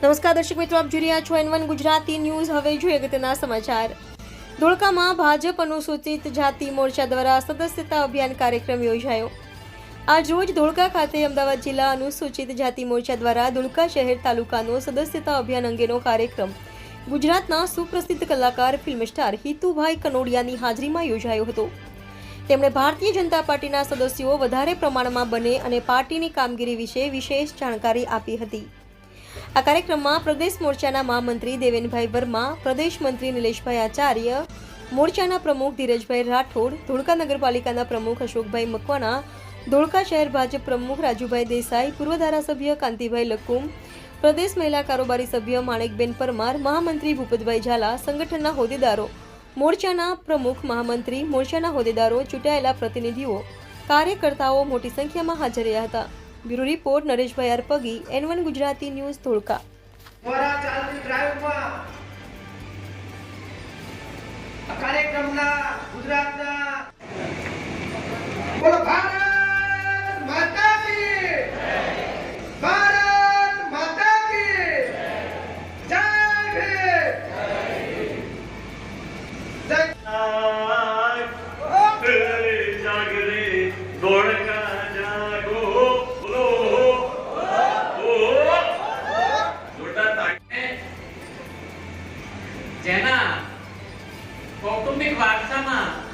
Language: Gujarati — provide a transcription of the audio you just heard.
નમસ્કાર, દર્શક મિત્રો, આપ જોઈ રહ્યા છો એન વન ગુજરાતી ન્યૂઝ. હવે જોઈએ અગત્યના સમાચાર. ધોળકામાં ભાજપ અનુસૂચિત જાતિ મોરચા દ્વારા સદસ્યતા અભિયાન કાર્યક્રમ યોજાયો. આજ રોજ ધોળકા ખાતે અમદાવાદ જિલ્લા અનુસૂચિત જાતિ મોરચા દ્વારા ધોળકા શહેર તાલુકાનો સદસ્યતા અભિયાન અંગેનો કાર્યક્રમ. ગુજરાતના સુપ્રસિદ્ધ કલાકાર, ફિલ્મ સ્ટાર હિતુભાઈ કનોડિયાની હાજરીમાં યોજાયો હતો. તેમણે ભારતીય જનતા પાર્ટીના સદસ્યો વધારે પ્રમાણમાં બને અને પાર્ટીની કામગીરી વિશે વિશેષ જાણકારી આપી હતી. આ કાર્યક્રમમાં પ્રદેશ મોરચાના મહામંત્રી દેવેનભાઈ વર્મા, પ્રદેશ મંત્રી નિલેશભાઈ આચાર્ય, મોરચાના પ્રમુખ ધીરજભાઈ રાઠોડ, ધોળકા નગરપાલિકાના પ્રમુખ અશોકભાઈ મકવાણા, ધોળકા શહેર ભાજપ પ્રમુખ રાજુભાઈ દેસાઈ, પૂર્વ ધારાસભ્ય કાંતિભાઈ લકુમ પ્રદેશ મહિલા કારોબારી સભ્ય માણેકબેન પરમાર, મહામંત્રી ભૂપતભાઈ ઝાલા, સંગઠનના હોદ્દેદારો, મોરચાના પ્રમુખ મહામંત્રી, મોરચાના હોદ્દેદારો ચૂંટાયેલા પ્રતિનિધિઓ, કાર્યકર્તાઓ મોટી સંખ્યામાં હાજર રહ્યા હતા. Bureau report Nareshbhai અરપગી N one Gujarati news Dholka. કાર્યક્રમના ગુજરાતના જેના કૌટુંબિક વારસામાં